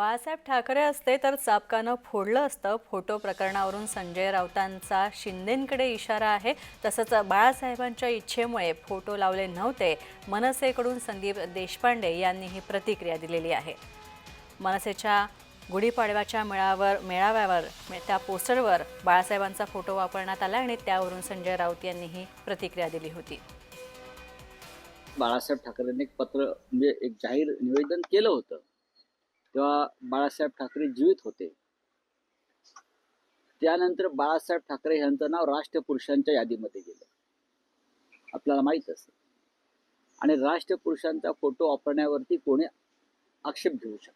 बाळासाहेब ठाकरे असते तर चापकानं फोडलं असतं. फोटो प्रकरणावरून संजय राऊतांचा शिंदेंकडे इशारा आहे. तसंच बाळासाहेबांच्या इच्छेमुळे फोटो लावले नव्हते. मनसेकडून संदीप देशपांडे यांनी ही प्रतिक्रिया दिलेली आहे. मनसेच्या गुढीपाडव्याच्या मेळावर मेळाव्यावर त्या पोस्टरवर बाळासाहेबांचा फोटो वापरण्यात आला आणि त्यावरून संजय राऊत यांनी ही प्रतिक्रिया दिली होती. बाळासाहेब ठाकरेंनी एक पत्र म्हणजे एक जाहीर निवेदन केलं होतं. तेव्हा बाळासाहेब ठाकरे जीवित होते. त्यानंतर बाळासाहेब ठाकरे यांचं नाव राष्ट्रपुरुषांच्या यादीमध्ये गेलं. आपल्याला माहीत असेल. आणि राष्ट्रपुरुषांचा फोटो वापरण्यावरती कोणी आक्षेप घेऊ शकत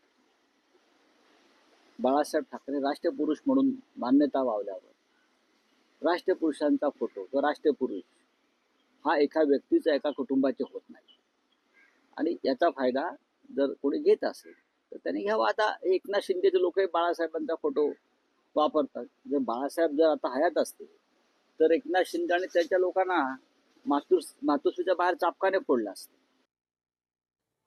बाळासाहेब ठाकरे राष्ट्रपुरुष म्हणून मान्यता वावल्यावर राष्ट्रपुरुषांचा फोटो तो राष्ट्रपुरुष हा एका व्यक्तीचा एका कुटुंबाचे होत नाही. आणि याचा फायदा जर कोणी घेत असेल तर त्याने घ्यावा आता एकनाथ शिंदेचे लोक बाळासाहेबांचा फोटो वापरतात. जर बाळासाहेब जर आता हयात असते तर एकनाथ शिंदे आणि त्यांच्या लोकांना मातृ मातोश्रीच्या बाहेर चापकाने फोडलं असते.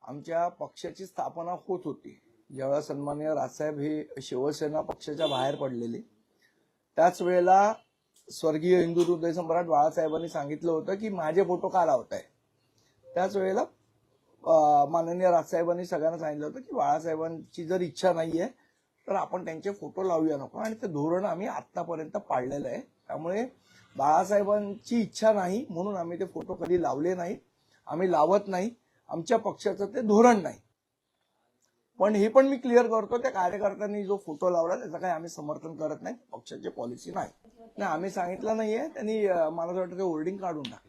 आमच्या पक्षाची स्थापना होत होती. ज्यावेळेला सन्मान्य राजसाहेब हे शिवसेना पक्षाच्या बाहेर पडलेले त्याच वेळेला स्वर्गीय हिंदू हृदय सम्राट बाळासाहेबांनी सांगितलं होतं की माझे फोटो का लावताय त्याच वेळेला माननीय राजसाहेबांनी सगळ्यांना सांगितलं होतं की बाळासाहेबांची जर इच्छा नाहीये तर आपण त्यांचे फोटो लावूया नको. आणि ते धोरण आम्ही आतापर्यंत पाळलेलं आहे. त्यामुळे बाळासाहेबांची इच्छा नाही म्हणून आम्ही ते फोटो कधी लावले नाहीत आम्ही लावत नाही. आमच्या पक्षाचं ते धोरण नाही. पण हे पण मी क्लिअर करतो त्या कार्यकर्त्यांनी जो फोटो लावला त्याचं काही आम्ही समर्थन करत नाही. पक्षाची पॉलिसी नाही. नाही आम्ही सांगितलं नाहीये. त्यांनी मला असं वाटतं ते होर्डिंग काढून टाकलं.